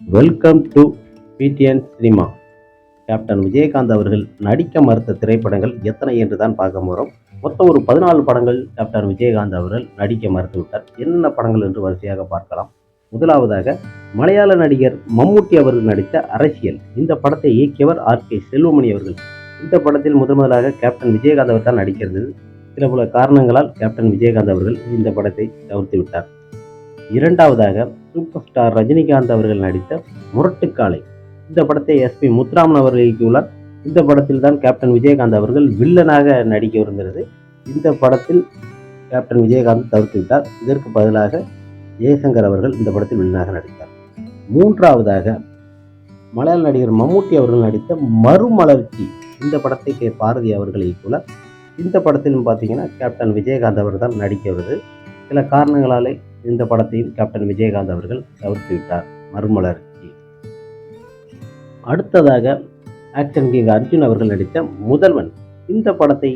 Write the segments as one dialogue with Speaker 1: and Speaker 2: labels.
Speaker 1: Welcome to PTN cinema captain Vijayakanth அவர்கள் நடிக்க மறுத்த திரைப்படங்கள் எத்தனை என்று தான் பார்க்க போகிறோம் மொத்தம் ஒரு பதினாலு படங்கள் கேப்டன் விஜயகாந்த் அவர்கள் நடிக்க மறுத்து விட்டார். என்னென்ன படங்கள் என்று வரிசையாக பார்க்கலாம். முதலாவதாக மலையாள நடிகர் மம்முட்டி அவர்கள் நடித்த அரசியல். இந்த படத்தை இயக்கியவர் ஆர் கே செல்வமணி அவர்கள். இந்த படத்தில் முதன் முதலாக கேப்டன் விஜயகாந்த் அவர் தான் நடிக்கிறது. சில பல காரணங்களால் கேப்டன் விஜயகாந்த் அவர்கள் இந்த படத்தை தவிர்த்து விட்டார். இரண்டாவதாக சூப்பர் ஸ்டார் ரஜினிகாந்த் அவர்கள் நடித்த முரட்டுக்காலை. இந்த படத்தை எஸ்பி முத்துராமன் அவர்கள் இயக்கியுள்ளார். இந்த படத்தில் தான் கேப்டன் விஜயகாந்த் அவர்கள் வில்லனாக நடிக்க இருந்தது இந்த படத்தில் கேப்டன் விஜயகாந்த் தவிர்த்து விட்டார். இதற்கு பதிலாக ஜெயசங்கர் அவர்கள் இந்த படத்தில் வில்லனாக நடித்தார். மூன்றாவதாக மலையாள நடிகர் மம்மூட்டி அவர்கள் நடித்த மறுமலர்ச்சி. இந்த படத்தை கே. பாரதி அவர்கள் இயக்கியுள்ளார். இந்த படத்திலும் பார்த்தீங்கன்னா கேப்டன் விஜயகாந்த் அவர் தான் நடிக்க வருது சில காரணங்களாலே இந்த படத்தையும் கேப்டன் விஜயகாந்த் அவர்கள் தவிர்த்து விட்டார் மறுமலர்ச்சி அடுத்ததாக ஆக்ஷன் கிங் அர்ஜுன் அவர்கள் நடித்த முதல்வன். இந்த படத்தை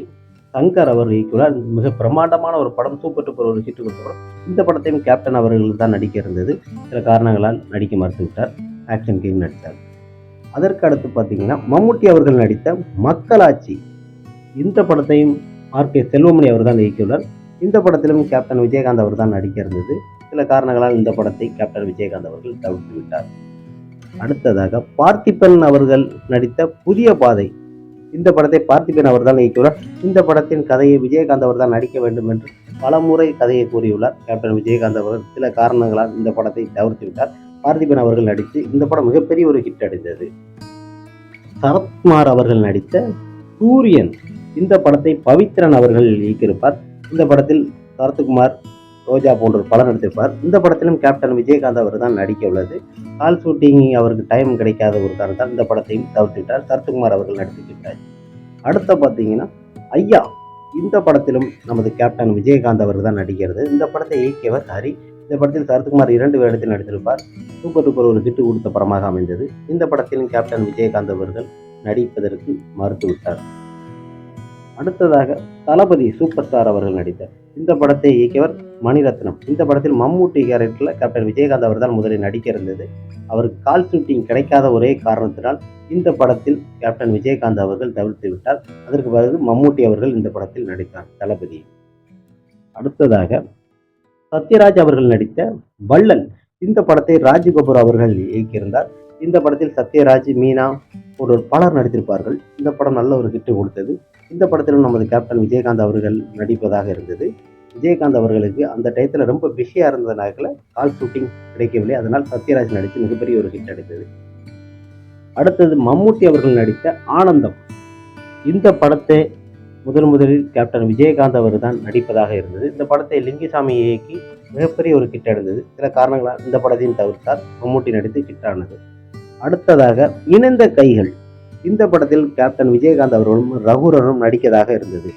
Speaker 1: சங்கர் அவர் இயக்கியுள்ளார். மிக பிரமாண்டமான ஒரு படம் சூப்பர் டூப்பர் ஒரு ஹிட் கொடுத்த படம். இந்த படத்தையும் கேப்டன் அவர்கள் தான் நடிக்க இருந்தது. சில காரணங்களால் நடிக்க மறுத்து விட்டார் ஆக்ஷன் கிங் நடித்தார். அதற்கு அடுத்து பார்த்தீங்கன்னா மம்முட்டி அவர்கள் நடித்த மக்களாட்சி. இந்த படத்தையும் ஆர் கே செல்வமணி அவர் தான் இயக்கியுள்ளார். இந்த படத்திலும் கேப்டன் விஜயகாந்த் அவர் தான் நடிக்க இருந்தது சில காரணங்களால் இந்த படத்தை கேப்டன் விஜயகாந்த் அவர்கள் தவிர்த்து விட்டார். அடுத்ததாக பார்த்திபன் அவர்கள் நடித்த புதிய பாதை. இந்த படத்தை பார்த்திபன் அவர் தான் இயக்கியுள்ளார். இந்த படத்தின் கதையை விஜயகாந்த் அவர் தான் நடிக்க வேண்டும் என்று பலமுறை கதையை கூறியுள்ளார். கேப்டன் விஜயகாந்த் அவர்கள் சில காரணங்களால் இந்த படத்தை தவிர்த்து விட்டார். பார்த்திபன் அவர்கள் நடித்து இந்த படம் மிகப்பெரிய ஒரு ஹிட் அடைந்தது. சரத்குமார் அவர்கள் நடித்த சூரியன். இந்த படத்தை பவித்ரன் அவர்கள் இயக்கியிருப்பார். இந்த படத்தில் சரத்குமார் ரோஜா போன்ற பலர் நடித்திருப்பார். இந்த படத்திலும் கேப்டன் விஜயகாந்த் அவர் தான் நடிக்க உள்ளது. கால் ஷூட்டிங் அவருக்கு டைம் கிடைக்காத ஒரு காரணத்தால் இந்த படத்தையும் தவிர்த்துட்டார் சரத்குமார் அவர்கள் நடித்துக்கிட்டார் அடுத்த பார்த்தீங்கன்னா ஐயா இந்த படத்திலும் நமது கேப்டன் விஜயகாந்த் அவர் தான் நடிக்கிறது. இந்த படத்தை இயக்கியவர் ஹரி. இந்த படத்தில் சரத்குமார் இரண்டு வேடத்தில் நடித்திருப்பார். சூப்பர் டூப்பர் ஒரு திட்டு கொடுத்த படமாக அமைந்தது. இந்த படத்திலும் கேப்டன் விஜயகாந்த் அவர்கள் நடிப்பதற்கு மறுத்துவிட்டார். அடுத்ததாக தளபதி சூப்பர் ஸ்டார் அவர்கள் நடித்தார். இந்த படத்தை இயக்கியவர் மணிரத்னம். இந்த படத்தில் மம்மூட்டி கேரக்டரில் கேப்டன் விஜயகாந்த் அவர் தான் முதலில் நடிக்க இருந்தது. அவருக்கு கால் ஷூட்டிங் கிடைக்காத ஒரே காரணத்தினால் இந்த படத்தில் கேப்டன் விஜயகாந்த் அவர்கள் தவிர்த்து விட்டார். அதற்கு பிறகு மம்மூட்டி அவர்கள் இந்த படத்தில் நடித்தார் தளபதி. அடுத்ததாக சத்யராஜ் அவர்கள் நடித்த வள்ளல். இந்த படத்தை ராஜ்கபூர் அவர்கள் இயக்கியிருந்தார். இந்த படத்தில் சத்யராஜ் மீனா ஒரு பலர் நடித்திருப்பார்கள். இந்த படம் நல்ல ஒரு கிட்டு கொடுத்தது. இந்த படத்திலும் நமது கேப்டன் விஜயகாந்த் அவர்கள் நடிப்பதாக இருந்தது. விஜயகாந்த் அவர்களுக்கு அந்த டயத்தில் ரொம்ப பிஸியாக இருந்ததுனால கால் ஷூட்டிங் கிடைக்கவில்லை. அதனால் சத்யராஜ் நடித்து மிகப்பெரிய ஒரு ஹிட் அடித்தது. அடுத்தது மம்முட்டி அவர்கள் நடித்த ஆனந்தம். இந்த படத்தை முதன் முதலில் கேப்டன் விஜயகாந்த் அவர் தான் நடிப்பதாக இருந்தது. இந்த படத்தை லிங்கிசாமி இயக்கி மிகப்பெரிய ஒரு கிட்ட அடைந்தது சில காரணங்களால் இந்த படத்தையும் தவிர்த்தார். மம்முட்டி நடித்து கிட்டானது அடுத்ததாக இணைந்த கைகள். இந்த படத்தில் கேப்டன் விஜயகாந்த் அவர்களும் ரகுரனும் நடிக்கதாக இருந்தது.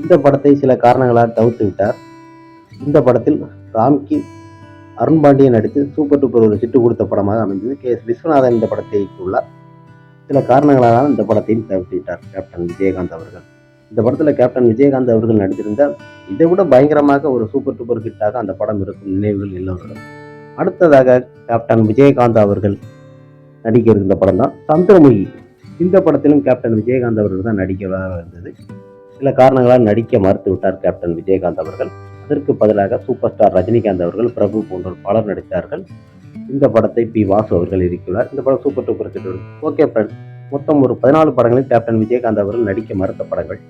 Speaker 1: இந்த படத்தை சில காரணங்களால் தவிர்த்து விட்டார். இந்த படத்தில் ராம்கி அருண் பாண்டியன் நடித்து சூப்பர் டூப்பர் ஒரு சிட்டு கொடுத்த படமாக அமைந்தது. கே எஸ் விஸ்வநாதன் இந்த படத்தை இயக்கியுள்ளார். சில காரணங்களால் இந்த படத்தையும் தவிர்த்து விட்டார் கேப்டன் விஜயகாந்த் அவர்கள். இந்த படத்தில் கேப்டன் விஜயகாந்த் அவர்கள் நடித்திருந்த இதை விட பயங்கரமாக ஒரு சூப்பர் டூப்பர் ஹிட்டாக அந்த படம் இருக்கும் நினைவுகள் எல்லோருடன் அடுத்ததாக கேப்டன் விஜயகாந்த் அவர்கள் நடிக்க இருந்த படம் தான் சந்திரமுகி. இந்த படத்திலும் கேப்டன் விஜயகாந்த் அவர்கள் தான் நடிக்கிறதாக இருந்தது. சில காரணங்களால் நடிக்க மறுத்து விட்டார் கேப்டன் விஜயகாந்த் அவர்கள். அதற்கு பதிலாக சூப்பர் ஸ்டார் ரஜினிகாந்த் அவர்கள் பிரபு போன்றோர் பலர் நடித்தார்கள். இந்த படத்தை பி வாசு அவர்கள் இருக்கிறார் இந்த படம் super duper hit okay friends மொத்தம் ஒரு பதினாலு படங்களில் கேப்டன் விஜயகாந்த் அவர்கள் நடிக்க மறுத்த படங்கள்.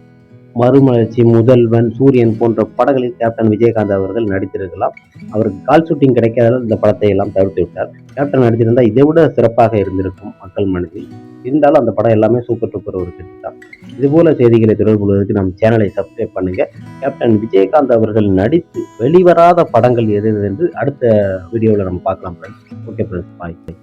Speaker 1: மறுமலர்ச்சி முதல்வன் சூரியன் போன்ற படங்களில் கேப்டன் விஜயகாந்த் அவர்கள் நடித்திருக்கலாம். அவருக்கு கால் ஷூட்டிங் கிடைக்காததால் இந்த படத்தை எல்லாம் தவிர்த்து விட்டார். கேப்டன் நடித்திருந்தால் இதை விட சிறப்பாக இருந்திருக்கும் மக்கள் மனதில். இருந்தாலும் அந்த படம் எல்லாமே சூப்பர் டூப்பர் ஒரு ஹிட் தான். இதுபோல செய்திகளை தொடர்பு கொள்வதற்கு நம் சேனலை சப்ஸ்கிரைப் பண்ணுங்க. கேப்டன் விஜயகாந்த் அவர்கள் நடித்து வெளிவராத படங்கள் எது எது என்று அடுத்த வீடியோவில் நம்ம பார்க்கலாம் ஃப்ரெண்ட்ஸ் ஓகே ஃப்ரெண்ட்ஸ் பாய்